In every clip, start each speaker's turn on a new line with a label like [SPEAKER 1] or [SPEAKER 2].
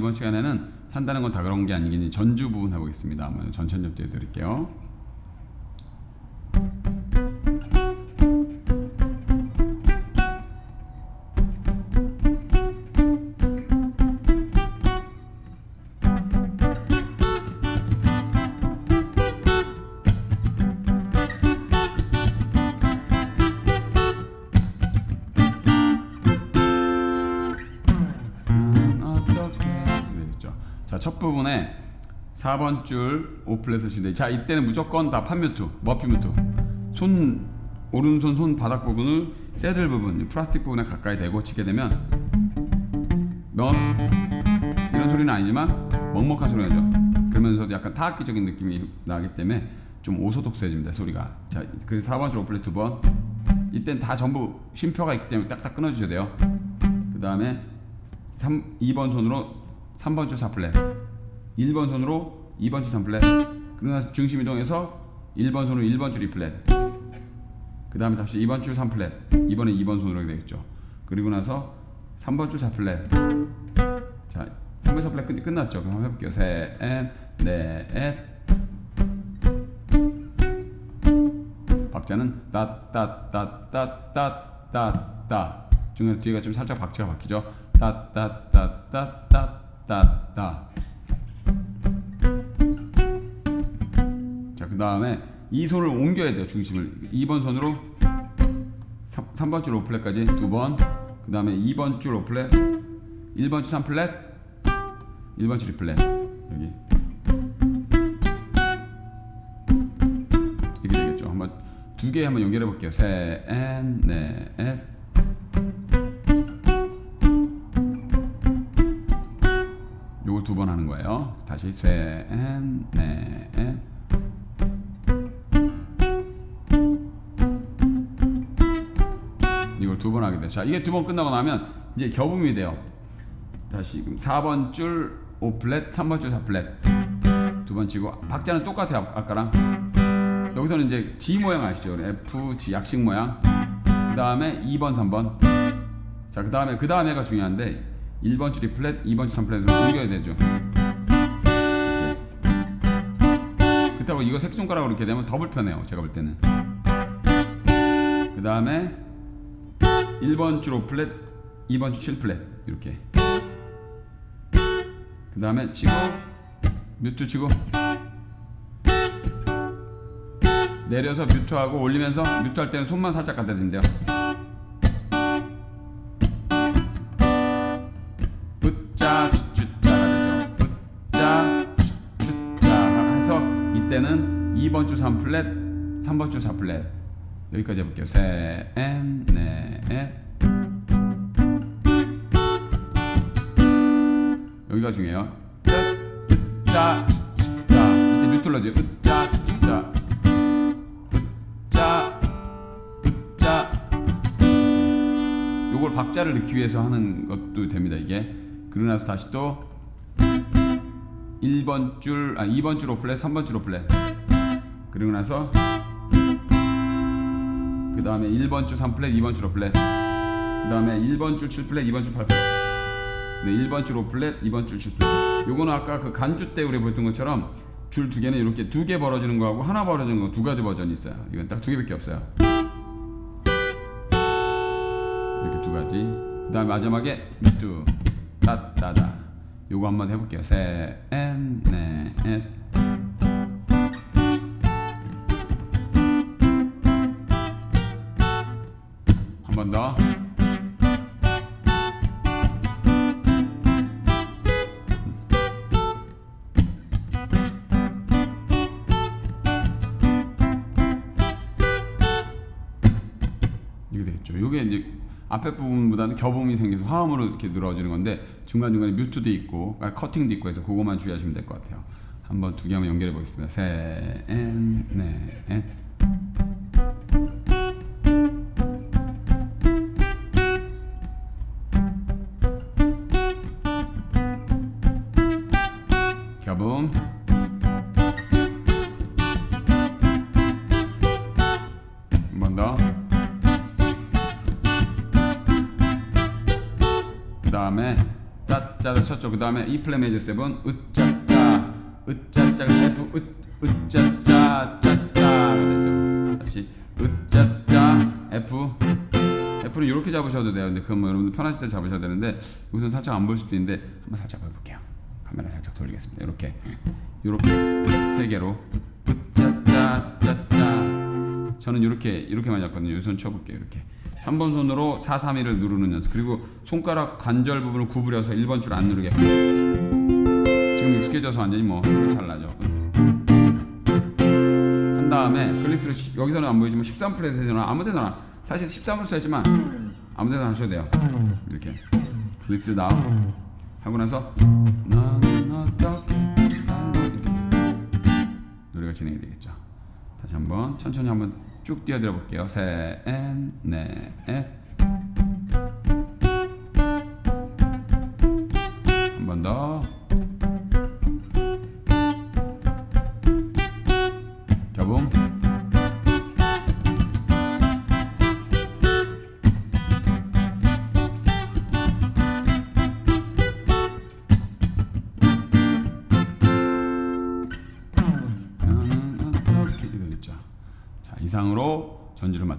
[SPEAKER 1] 이번 시간에는 산다는 건 다 그런 게 아니겠니 전주 부분 해보겠습니다. 한번 전천력 띄워드릴게요. 4번 줄 오플렛을 치는데 자, 이때는 무조건 다 판뮤트, 머피 뮤트. 손 오른손 손 바닥 부분을 새들 부분, 이 플라스틱 부분에 가까이 대고 치게 되면 몇 이런 소리는 아니지만 먹먹한 소리가 나죠. 그러면서도 약간 타악기적인 느낌이 나기 때문에 좀 오소독스해집니다 소리가. 자, 그래서 4번 줄 오플렛 두 번. 이땐 다 전부 쉼표가 있기 때문에 딱딱 끊어주셔야 돼요. 그 다음에 3, 2번 손으로 3번 줄 4플랫 1번 손으로 2번 줄 3플랫 그러고 나서 중심 이동해서 1번 손으로 1번 줄 2플랫 그 다음에 다시 2번 줄 3플랫 이번에 2번 손으로 되겠죠 그리고 나서 3번 줄 4플랫 자 3번 4플랫 끝, 끝났죠 그럼 한번 해볼게요 셋넷넷 박자는 따따따따따따따 중간에 뒤가 좀 살짝 박자가 바뀌죠 따따따따따따따 다음에 이 손을 옮겨야 돼요 중심을 2번 손으로 3, 번줄 오플렛까지 두번그 다음에 2번 줄 오플렛 1번 줄 3플랫 1번 줄 2플랫 여기 이렇게 되겠죠. 한번 두 개 한번 연결해 볼게요. 셋, 넷, 넷. 요거 두 번 하는 거예요. 다시 셋, 넷, 두 번 하게 돼요. 자, 이게 두 번 끝나고 나면 이제 겨붐이 돼요. 다시 4번 줄 5플랫, 3번 줄 4플랫. 두 번 치고 박자는 똑같아요. 아까랑. 여기서는 이제 G 모양 아시죠? F, G 약식 모양. 그 다음에 2번, 3번. 자, 그 다음에 그 다음에가 중요한데 1번 줄이 플랫, 2번 줄 3플랫으로 옮겨야 되죠. 그렇다고 이거 새끼손가락으로 이렇게 되면 더 불편해요. 제가 볼 때는. 그 다음에 1번 줄 5플랫, 2번 줄 7플랫 이렇게. 그 다음에 치고 뮤트 치고 내려서 뮤트하고 올리면서 뮤트할 때는 손만 살짝 갖다 대면 돼요. 붙자 추추자가 되죠. 붙자 추추자 해서 이때는 2번 줄 3플랫, 3번 줄 4플랫 여기까지 해볼게요. 셋, 넷, 여기가 중요해요. 으짜 자 이때 눌러줘. 으짜 자 으짜 으짜 요걸 박자를 넣기 위해서 하는 것도 됩니다. 이게 그러고 나서 다시 또 1번 줄, 아 2번 줄 오플렛, 3번 줄 오플렛. 그리고 나서 그 다음에 1번 줄 3플랫, 2번 줄 오플렛. 그 다음에 1번 줄 7플랫, 2번 줄 8플랫. 네, 1번 줄 5플랫, 2번 줄 7플랫. 요거는 아까 그 간주 때 우리 보던 것처럼 줄 두 개는 이렇게 두 개 벌어지는 거하고 하나 벌어지는 거 두 가지 버전이 있어요. 이건 딱 두 개밖에 없어요. 이렇게 두 가지. 그 다음에 마지막에 밑두 따따다. 요거 한번 해볼게요. 한 번 더. 이게 되겠죠. 이게 이제 앞에 부분보다는 겨봄이 생겨서 화음으로 이렇게 늘어지는 건데 중간 중간에 뮤트도 있고 아, 커팅도 있고 해서 그것만 주의하시면 될 것 같아요. 한번 두 개 한번 연결해 보겠습니다. 셋, 넷, 넷. 겨 그 다음에 E 플랫 메이저 세븐 으짜짜 으짜짜가 F 으 으짜짜 짜짜가 되죠. 다시 으짜짜 F F는 이렇게 잡으셔도 돼요. 근데 그건 뭐 여러분들 편하실 때 잡으셔야 되는데 여기서는 살짝 안 보일 수도 있는데 한번 살짝 보여볼게요. 카메라 살짝 돌리겠습니다. 이렇게 이렇게 세 개로 으짜짜 짜짜 저는 이렇게 이렇게만 잡거든요. 이손 쳐볼게요. 이렇게 3번 손으로 4, 3, 1을 누르는 연습. 그리고 손가락 관절 부분을 구부려서 1번 줄 안 누르게. 지금 익숙해져서 완전히 뭐잘 나죠. 한 다음에 글리스를 시- 여기서는 안 보이지만 13 플랫에서나 아무 데나 사실 13을 써야지만 아무 데나 하셔도 돼요. 이렇게 글리스 다운 하고 나서 노래가 진행이 되겠죠. 다시 한번 천천히 한번 쭉 뛰어들어 볼게요. 셋, 넷, 한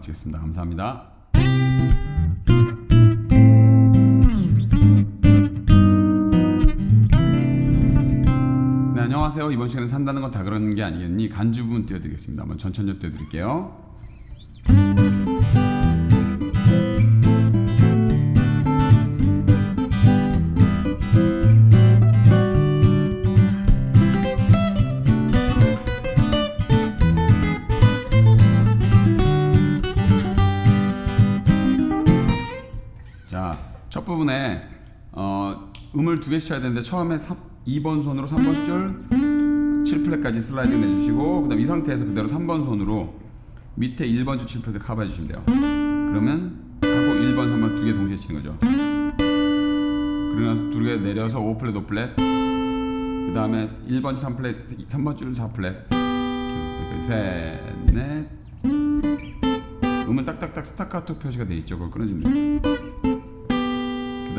[SPEAKER 1] 마치겠습니다. 감사합니다. 네 안녕하세요. 이번 시간에 산다는 건 다 그런 게 아니겠니? 간주 부분 띄워드리겠습니다. 한번 천천히 띄워드릴게요. 4분에 어, 음을 두 개씩 쳐야 되는데 처음에 3, 2번 손으로 3번 줄 7플랫까지 슬라이딩 해주시고 그 다음 이 상태에서 그대로 3번 손으로 밑에 1번 줄 7플랫 커버해 주시면 돼요. 그러면 하고 1번 3번 두 개 동시에 치는 거죠. 그러면서 두 개 내려서 5플랫 5플랫 그 다음에 1번 줄 3플랫 3번 줄 4플랫. 이렇게 셋넷. 음은 딱딱딱 스타카토 표시가 돼 있죠. 그걸 끊어줍니다.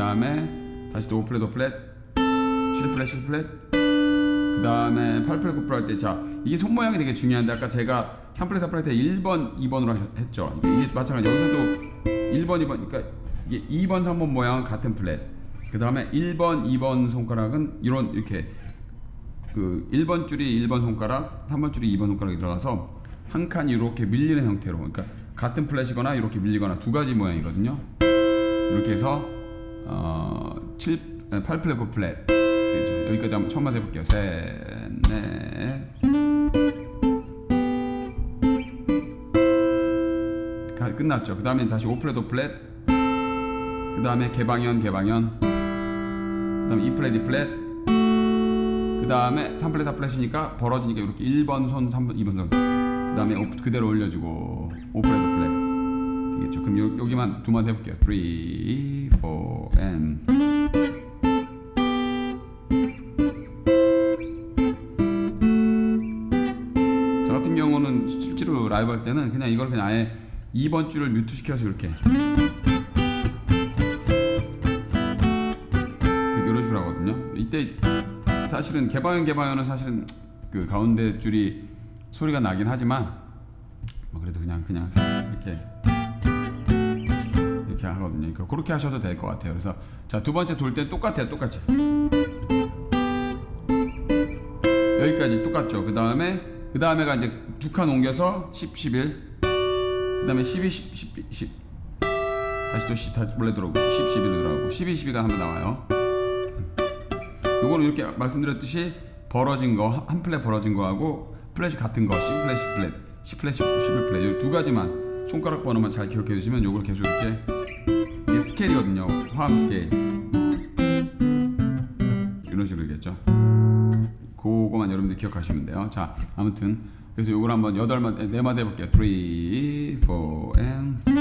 [SPEAKER 1] 그 다음에 다시 또 5플랫 5플랫 7플랫 7플랫 그 다음에 8플랫 9플랫 할때자 이게 손 모양이 되게 중요한데 아까 제가 3플랫 4플랫 때 1번 2번으로 하셨, 했죠. 이게 마찬가지 여기서도 1번 2번 그러니까 이게 2번 3번 모양은 같은 플랫. 그 다음에 1번 2번 손가락은 이런 이렇게 그 1번 줄이 1번 손가락 3번 줄이 2번 손가락이 들어가서 한 칸이 이렇게 밀리는 형태로 그러니까 같은 플랫이거나 이렇게 밀리거나 두 가지 모양이거든요. 이렇게 해서 어, 7, 8플랫 9플랫. 되죠. 여기까지 한번 처음만 해볼게요. 셋넷. 끝났죠. 그 다음에 다시 5플랫 5플랫. 그 다음에 개방현 개방현. 그 다음에 2플랫 2플랫. 그 다음에 3플랫 4플랫이니까 벌어지니까 이렇게 1번 손 3번 2번 손그 다음에 그대로 올려주고 5플랫 5플랫 되겠죠. 그럼 요, 여기만 두만 해볼게요. 3, 4, and 저 같은 경우는 실제로 라이브 할 때는 그냥 이걸 그냥 아예 2번 줄을 뮤트 시켜서 이렇게 이렇게 이런 식으로 하거든요. 이때 사실은 개방현 개방현은 사실은 그 가운데 줄이 소리가 나긴 하지만 뭐 그래도 그냥 그냥 이렇게 이렇게 하거든요. 그러니까 그렇게 하셔도 될 것 같아요. 그래서 자 두 번째 돌 때 똑같아요. 똑같이 여기까지 똑같죠. 그 다음에 그 다음에가 이제 두 칸 옮겨서 10, 11. 그 다음에 12, 10, 10, 10. 다시 또 10, 다시 원래 들어오고 10, 11로 들어가고 12, 12가 한번 나와요. 요거는 이렇게 말씀드렸듯이 벌어진 거 한 플랫 벌어진 거하고 플랫이 같은 거 C 플랫, C 플랫, C 플랫, 11 플랫 이두 가지만 손가락 번호만 잘 기억해 두시면 요걸 계속 이렇게 이게 스케일이거든요. 화음 스케일 이런 식으로 되겠죠. 그거만 여러분들 기억하시면 돼요. 자, 아무튼 그래서 요걸 한번 여덟 마디 네 마디 해볼게요. 3, 4, and.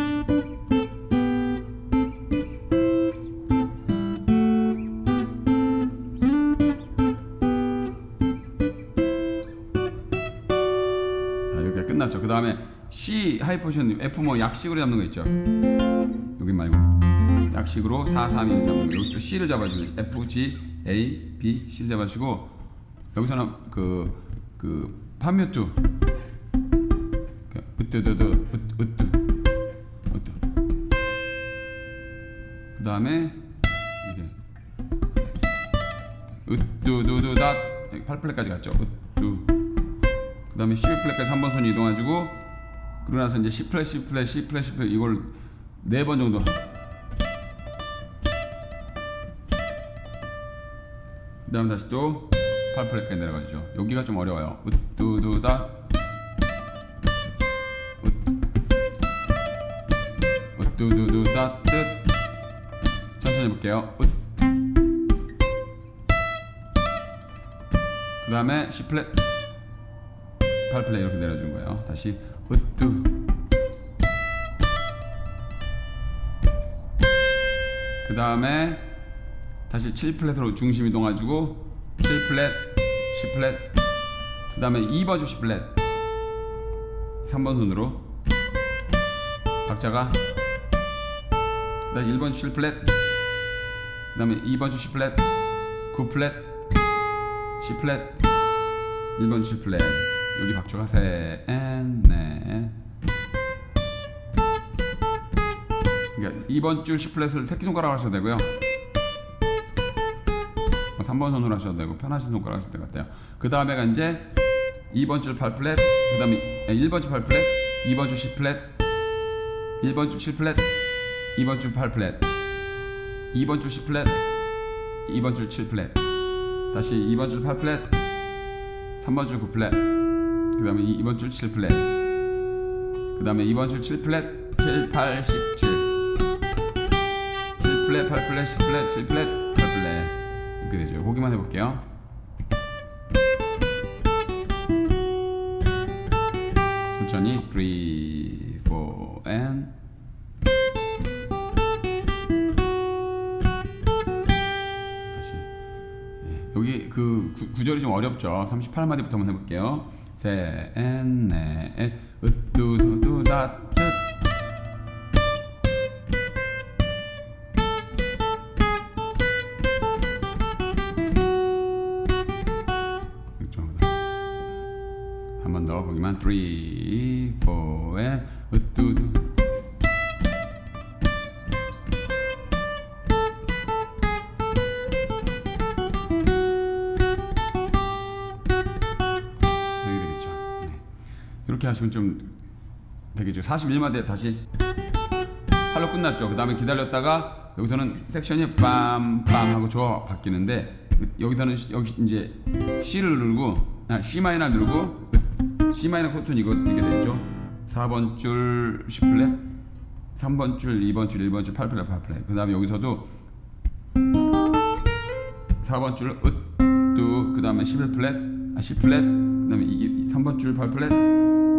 [SPEAKER 1] 그 다음에 C 하이포션 F 뭐 약식으로 잡는 거 있죠. 여기 말고 약식으로 4, 3, 1 잡는 거. 여기 C를 잡아주면 F, G, A, B, C 잡아주시고 여기서는 그 그 판뮤트 으뜨드드 으뜨 으뜨 그 다음에 이게 으뜨두두다. 8플랫까지 갔죠. 으뜨. 그 다음에 12플랫까지 3번 손 이동해주고 그러고 나서 이제 C 플랫 C 플랫 C 플랫 C 플랫 이걸 네번 정도 그 다음에 다시 또 8플랫까지 내려가죠. 여기가 좀 어려워요. 으뜨두다. 으뜨두두다. 뜻. 천천히 해볼게요. 으. 그 다음에 C 플랫. 8플랫 이렇게 내려준 거예요. 다시 으뜨 그 다음에 다시 7플랫으로 중심 이동 해주고 7플랫, 10플랫 그 다음에 2번 주 10플랫. 3번 손으로. 박자가. 그 다음에 1번 주 7플랫. 그 다음에 2번 주 10플랫. 9플랫. 10플랫. 1번 주 10플랫. 여기 박자가 셋넷 그러니까 2번 줄 10플랫을 새끼손가락으로 하셔도 되고요 3번 손으로 하셔도 되고 편하신 손가락 하셔도 될것 같아요 그 다음에가 이제 2번 줄 8플랫 그 다음에 1번 줄 8플랫 2번 줄 10플랫 1번 줄 7플랫 2번 줄 8플랫 2번 줄 10플랫 2번 줄 7플랫 다시 2번 줄 8플랫 3번 줄 9플랫 그 다음에 2번 줄 7플랫 그 다음에 2번 줄 7플랫 7, 8, 17 7플랫, 8플랫, 10플랫, 7플랫, 8플랫 이렇게 되죠. 보기만 해볼게요. 천천히. 3, 4, and. 다시. 예, 여기 그 구, 구절이 좀 어렵죠. 38마디부터 한번 해볼게요. 셋, 넷, 으뚜두두다 3, 4, and 으뚜두 여기 되겠죠. 네. 이렇게 하시면 좀 되겠죠. 41마디에 다시 팔로 끝났죠. 그 다음에 기다렸다가 여기서는 섹션이 빰빰 하고 저 바뀌는데 여기서는 시- 여기 이제 C를 누르고 아, C 마이너 누르고 C 마이너 코튼 이거 이게 되죠. 4번 줄 C 플랫, 3번 줄, 2번 줄, 1번 줄 8플랫, 8플랫. 그 다음에 여기서도 4번 줄 으뚜 그 다음에 11플랫 아 10플랫 그 다음에 3번 줄 8플랫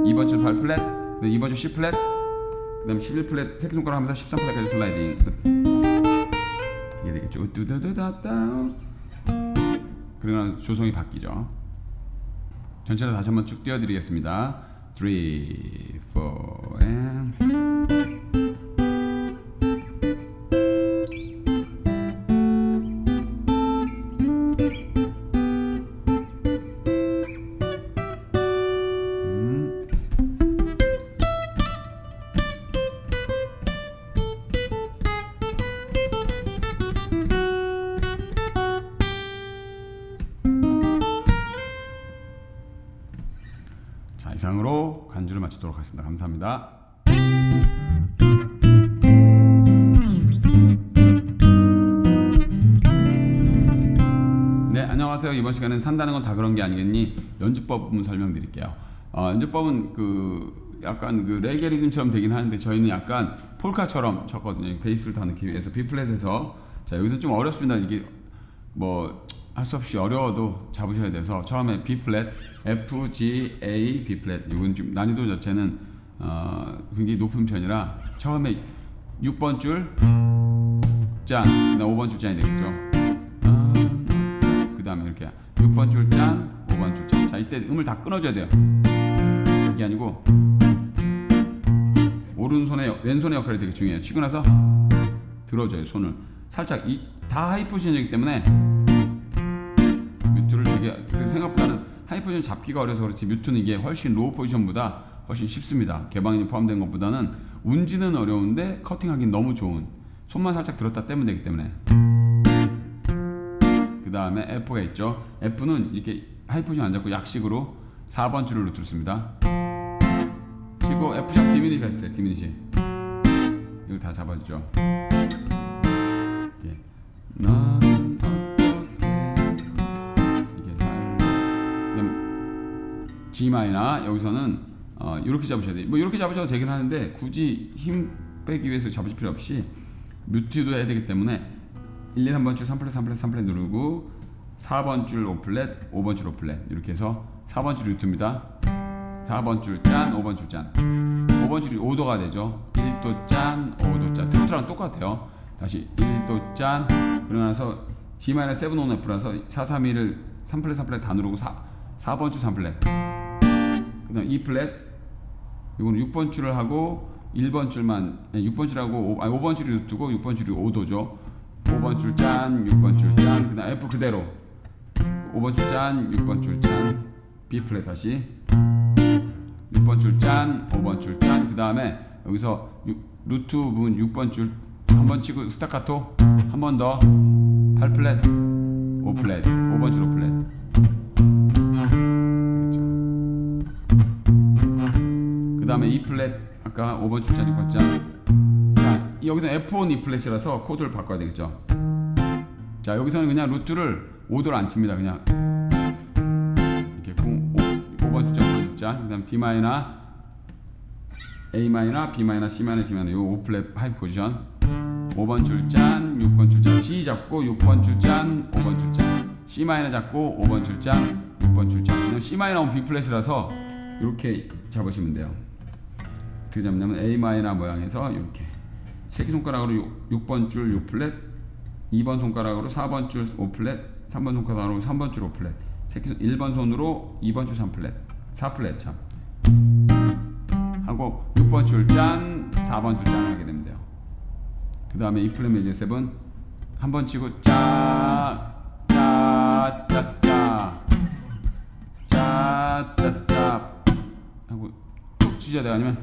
[SPEAKER 1] 2번 줄 8플랫 그 다음에 2번 줄 10플랫 그 다음에 11플랫 새끼손가락 하면서 13플랫까지 슬라이딩 이게 되겠죠 으뚜두두다따 그러면 조성이 바뀌죠 전체를 다시 한번 쭉 띄워드리겠습니다. 3, 4, and 감사합니다. 네 안녕하세요. 이번 시간은 산다는 건 다 그런 게 아니겠니 연주법 부분 설명드릴게요. 어, 연주법은 그 약간 그 레게 리듬처럼 되긴 하는데 저희는 약간 폴카처럼 쳤거든요. 베이스를 다 넣기 위해서 B 플랫에서 자 여기서 좀 어렵습니다. 이게 뭐 할 수 없이 어려워도 잡으셔야 돼서 처음에 B 플랫, F, G, A, B 플랫 이건 좀 난이도 자체는 어, 굉장히 높은 편이라 처음에 6번 줄 짠, 나 5번 줄 짠이 되겠죠. 아, 그 다음에 이렇게 6번 줄 짠, 5번 줄 짠. 자, 이때 음을 다 끊어줘야 돼요. 이게 아니고 오른손의 왼손의 역할이 되게 중요해요. 치고 나서 들어줘요 손을 살짝 이, 다 하이 포지션이기 때문에 뮤트를 되게 생각보다는 하이 포지션 잡기가 어려서 그렇지 뮤트는 이게 훨씬 로우 포지션보다 훨씬 쉽습니다. 개방이 포함된 것보다는 운지는 어려운데 커팅하기 너무 좋은 손만 살짝 들었다 떼면 되기 때문에 그 다음에 F가 있죠. F는 이렇게 하이 포지션 안 잡고 약식으로 4번 줄을 루트를 씁니다. 치고 F샵 디미니시가 있어요. 디미니시 이걸 다 잡아주죠. 이게 나는 어떻게 이게 살 그다음 G 마이너 여기서는 어, 이렇게 잡으셔야 돼요. 뭐 이렇게 잡으셔도 되긴 하는데 굳이 힘 빼기 위해서 잡으실 필요 없이 뮤트도 해야 되기 때문에 1, 2, 3번 줄 3플랫 3플랫 3플랫 누르고 4번 줄 5플랫 5번 줄 5플랫 이렇게 해서 4번 줄 뮤트입니다. 4번 줄 짠, 5번 줄 짠. 5번 줄이 5도가 되죠. 1도 짠, 5도 짠. 트로트랑 똑같아요. 다시 1도 짠. 그러고 나서 G-7 on F라서 431을 3플랫 3플랫 다 누르고 4, 4번 줄 3플랫. 그 다음 2플랫. 이거는 6번 줄을 하고 1번 줄만 6번 줄하고 5, 아니 5번 줄이 루트고 6번 줄이 5도죠. 5번 줄 짠, 6번 줄 짠. 그다음 F 그대로. 5번 줄 짠, 6번 줄 짠. B 플랫 다시. 6번 줄 짠, 5번 줄 짠. 그 다음에 여기서 유- 루트 부분 6번 줄 한 번 치고 스타카토 한 번 더. 8 플랫, 5 플랫, 5번 줄 5 플랫. 그 다음에 2플랫 아까 5번 줄 짠, 6번 짠. 자. 여기서 F1 2플랫이라서 코드를 바꿔야 되겠죠. 자 여기서는 그냥 루트를 5도를 안 칩니다. 그냥 이렇게 9, 5번 줄자 5번 줄자. 그 다음 D 마이너 A 마이너 B 마이너 C 마이너 D 마이너. 요 5플랫 하이 포지션. 5번 줄짠 6번 줄짠 G 잡고 6번 줄짠 5번 줄짠 C 마이너 잡고 5번 줄짠 6번 줄짠 왜냐면 C 마이너는 B 플랫이라서 이렇게 잡으시면 돼요 어떻게 잡냐면 A 마이너 모양에서 이렇게 새끼손가락으로 6, 번 줄 6플랫 2번 손가락으로 4번 줄 5플랫 3번 손가락으로 3번 줄 5플랫 새끼 손 1번 손으로 2번 줄 3플랫 4플랫 참. 하고 6번 줄짠 4번 줄짠 하게 되면 돼요. 그 다음에 2플랫 메이저 7 한번 치고 짜짜짜짜 짜짜짜. 하고 쭉 주셔야 돼요? 아니면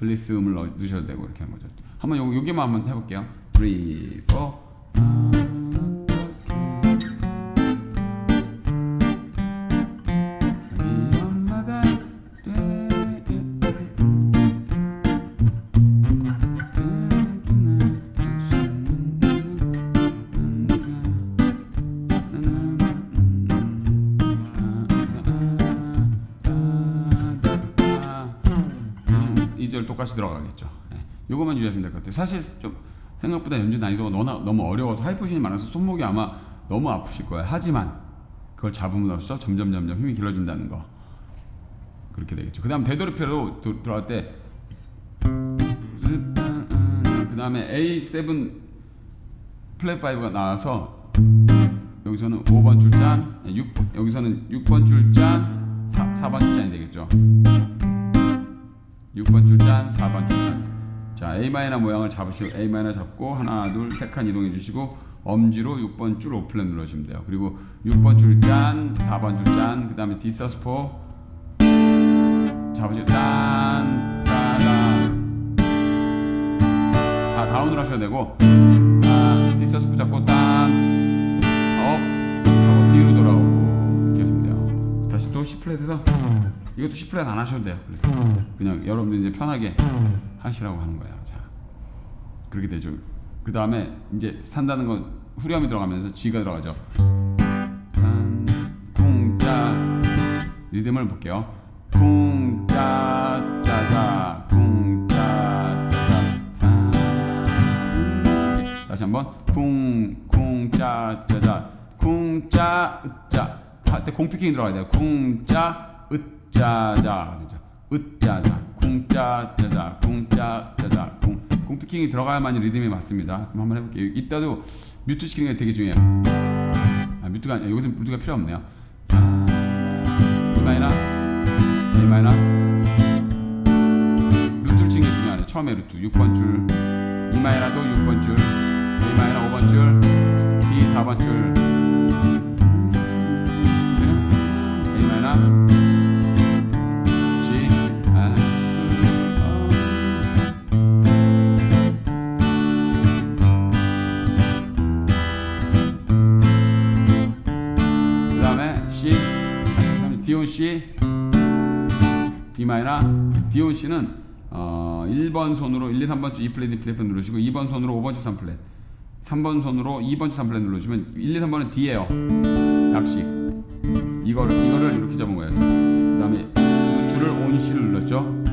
[SPEAKER 1] 글리스 음을 넣, 넣으셔도 되고 이렇게 하는 거죠. 한번 요, 여기만 한번 해볼게요. 3, 4 요거만 유지하시면 될 것 같아요. 사실 좀 생각보다 연주 난이도가 너무, 너무 어려워서 하이포션이 많아서 손목이 아마 너무 아프실 거예요. 하지만 그걸 잡음으로써 점점 점점 힘이 길어진다는 거 그렇게 되겠죠. 그다음 되도록표로 도- 돌아갈 때 그다음에 A7 플랫 5가 나와서 여기서는 5번 줄잔 6 여기서는 6번 줄잔 4, 4번 줄잔이 되겠죠. 6번 줄잔 4번 줄잔 자 A 마이너 모양을 잡으시고 A 마이너 잡고 하나 둘 세 칸 이동해 주시고 엄지로 6번 줄 오플렛 눌러주시면 돼요. 그리고 6번 줄잔 4번 줄잔 그 다음에 D 서스포. 잡으시고 딴 따단 다 다운을 하셔야 되고. 딴 D 서스포 잡고 딴 업. 하고 뒤로 돌아오고 이렇게 하시면 돼요. 다시 또 C 플랫에서 이것도 C 플랫 안 하셔도 돼요. 그래서 그냥 여러분들 이제 편하게 하시라고 하는 거예요. 자, 그렇게 되죠. 그 다음에 이제 산다는 건 후렴이 들어가면서 G가 들어가죠. 산, 쿵짜 리듬을 볼게요. 쿵짜 짜자 쿵짜 짜자 산 다시 한번 쿵 쿵짜 짜자 쿵짜 으짜 할때 공피킹이 들어가야 돼요. 쿵짜 으짜자. 으짜자 쿵짜짜자 쿵짜짜자 쿵 공피킹이 들어가야만 리듬이 맞습니다. 그럼 한번 해볼게요. 이따도 뮤트 시키는 게 되게 중요해요. 아 뮤트가 아니라 여기서 뮤트가 필요 없네요. 사, E 마이너, A 마이너, 루트를 치는 게 중요하네. 처음에 루트 6번 줄, E 마이너도 6번 줄, A 마이너 5번 줄, D 4번 줄, A 마이너, C B 마이너. 디온 C는 어, 1번 손으로 1, 2, 3번 주 E 플랫, D 플랫 누르시고 2번 손으로 5번 주 3플랫 3번 손으로 2번 주 3플랫 누르시면 1, 2, 3번은 D예요. 약식. 이거를 이거를 이렇게 잡은 거예요. 그 다음에 루트를 온 C를 눌렀죠?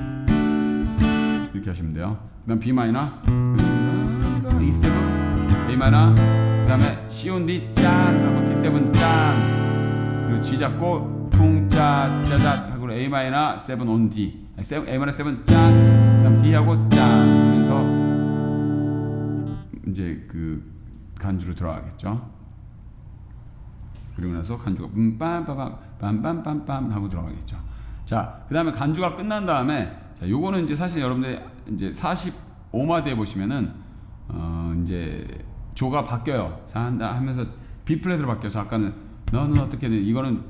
[SPEAKER 1] 이렇게 하시면 돼요. 그 다음 B 마이너. E7 A 마이너. 그 다음에 C 온 D 짠 하고 D7 짠. 그리고 G 잡고 쿵짜 짜자 하고 A 마이너 7온 D 7, A 마이너 7 짠, 그다음 D 하고 짠 하면서 이제 그 간주로 들어가겠죠. 그리고 나서 간주가 빰빰빰빰 빰빰빰빰 하고 들어가겠죠. 자, 그다음에 간주가 끝난 다음에 자, 요거는 이제 사실 여러분들이 이제 45마디에 보시면은 어 이제 조가 바뀌어요. 산다 하면서 B 플랫으로 바뀌어서 아까는 너는 어떻게 해? 이거는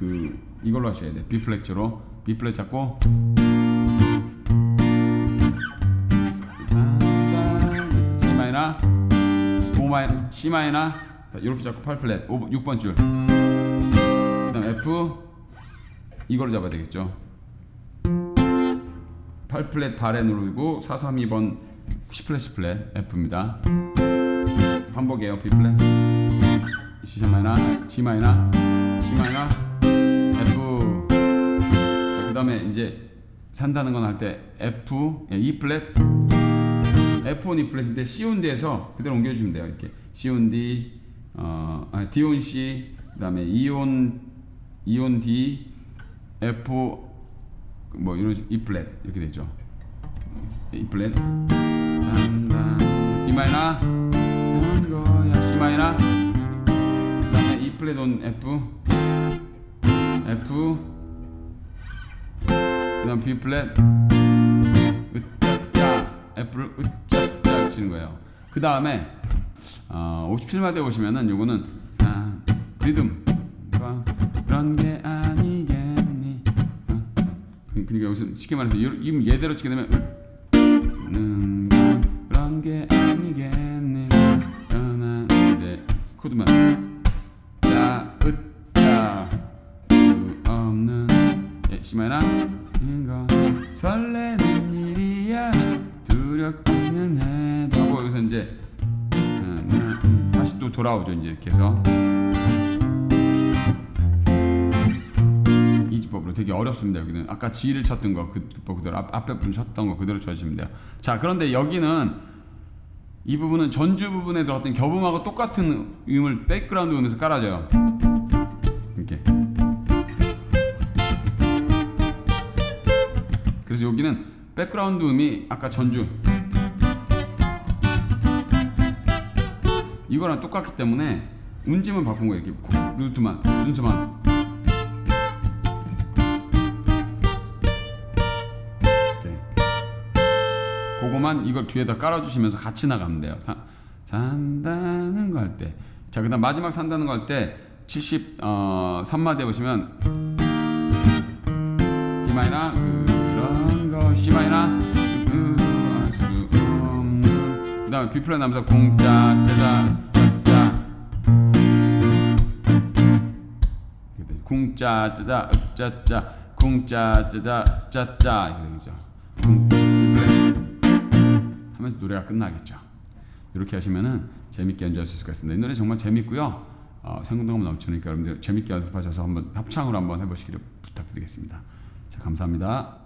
[SPEAKER 1] 그 이걸로 하셔야 돼. B 플랫으로 B 플랫 잡고 C 마이너, O 마이너, C 마이너 이렇게 잡고 8 플랫 5, 6번 줄. 그다음 F 이걸로 잡아야 되겠죠. 8 플랫 발에 누르고 4, 3, 2번 C 플랫 C 플랫 F입니다. 반복이에요. B 플랫 C 마이너, G 마이너, C 마이너, 그다음에 이제 산다는 건 할 때 F, 예, E 플랫, F 온 E 플랫인데 C 온 D에서 그대로 옮겨주면 돼요. 이렇게. C 온 D, 어, 아니, D 온 C, 그다음에 E 온 E 온 D, F 뭐 이런 식- E 플랫 이렇게 되죠. E 플랫. 산다. D 마이너. C 마이너. 그다음에 E 플랫 온 F. F 그다음 B 플랫. 으짜짜 F를 으짜짜 치는 거예요. 그 다음에 어, 57마디에 보시면은 요거는 자, 리듬. 과 그런 게 아니겠니? 어, 그러니까 여기서 쉽게 말해서 이- 이 예대로 치게 되면 건 그런 게 아니겠니? 그러나 이제 코드만 다시 또 돌아오죠 이제 이렇게 해서 이 지법으로 되게 어렵습니다 여기는. 아까 G를 쳤던 거그 지법 그대로 앞, 앞에 분 쳤던 거 그대로 쳐주시면 돼요. 자 그런데 여기는 이 부분은 전주 부분에 들어갔던 겹음하고 똑같은 음을 백그라운드 음에서 깔아줘요. 이렇게. 그래서 여기는 백그라운드 음이 아까 전주 이거랑 똑같기 때문에 운지만 바꾼 거예요. 이렇게 루트만 순서만. 이렇게. 그거만 이걸 뒤에다 깔아주시면서 같이 나가면 돼요. 사, 산다는 거 할 때. 자 그다음 마지막 산다는 거 할 때 70, 어, 3마디에 보시면 D 마이너 그런 거 C 없는 그다음에 B 플랫 남사 공짜 짜자 짜자. 공짜 짜자 짜짜 공짜 짜자 짜짜 이렇게 되죠. 하면서 노래가 끝나겠죠. 이렇게 하시면은 재밌게 연주할 수 있을 것 같습니다. 이 노래 정말 재밌고요. 어, 생동감 넘치니까 여러분들 재밌게 연습하셔서 한번 합창으로 한번 해보시기를 부탁드리겠습니다. 자, 감사합니다.